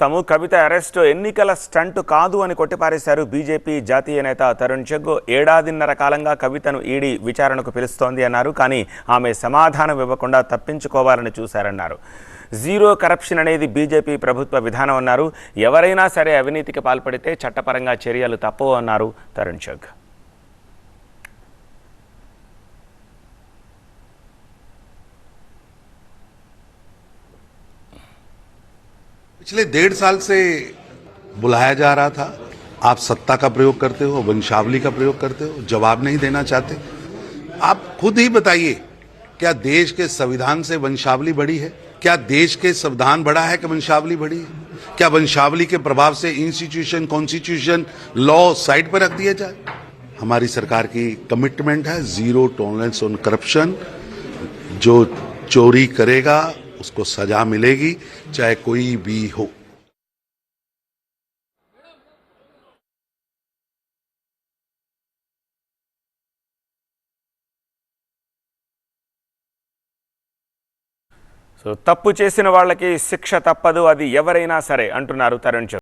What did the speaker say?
తాము కవిత అరెస్టు ఎన్నికల స్టంట్ కాదు అని కొట్టిపారేశారు బీజేపీ జాతీయ నేత తరుణ్ చుగ్ ఏడాదిన్నర కాలంగా కవితను ఈడీ విచారణకు పిలుస్తోంది అన్నారు. కానీ ఆమె సమాధానం ఇవ్వకుండా తప్పించుకోవాలని చూశారన్నారు. జీరో కరప్షన్ అనేది బీజేపీ ప్రభుత్వ విధానం అన్నారు. ఎవరైనా సరే అవినీతికి పాల్పడితే చట్టపరంగా చర్యలు తప్పవు అన్నారు తరుణ్ చుగ్ पिछले डेढ़ साल से बुलाया जा रहा था। आप सत्ता का प्रयोग करते हो, वंशावली का प्रयोग करते हो, जवाब नहीं देना चाहते। आप खुद ही बताइए, क्या देश के संविधान से वंशावली बढ़ी है? क्या देश के संविधान बढ़ा है कि वंशावली बढ़ी है? क्या वंशावली के प्रभाव से इंस्टीट्यूशन कॉन्स्टिट्यूशन लॉ साइड पर रख दिया जाए? हमारी सरकार की कमिटमेंट है ज़ीरो टॉलरेंस ऑन करप्शन जो चोरी करेगा उसको सजा मिलेगी चाहे कोई भी हो సో తప్పు చేసిన వాళ్ళకి శిక్ష తప్పదు అది ఎవరైనా సరే అంటున్నారు తరుణ్ చుగ్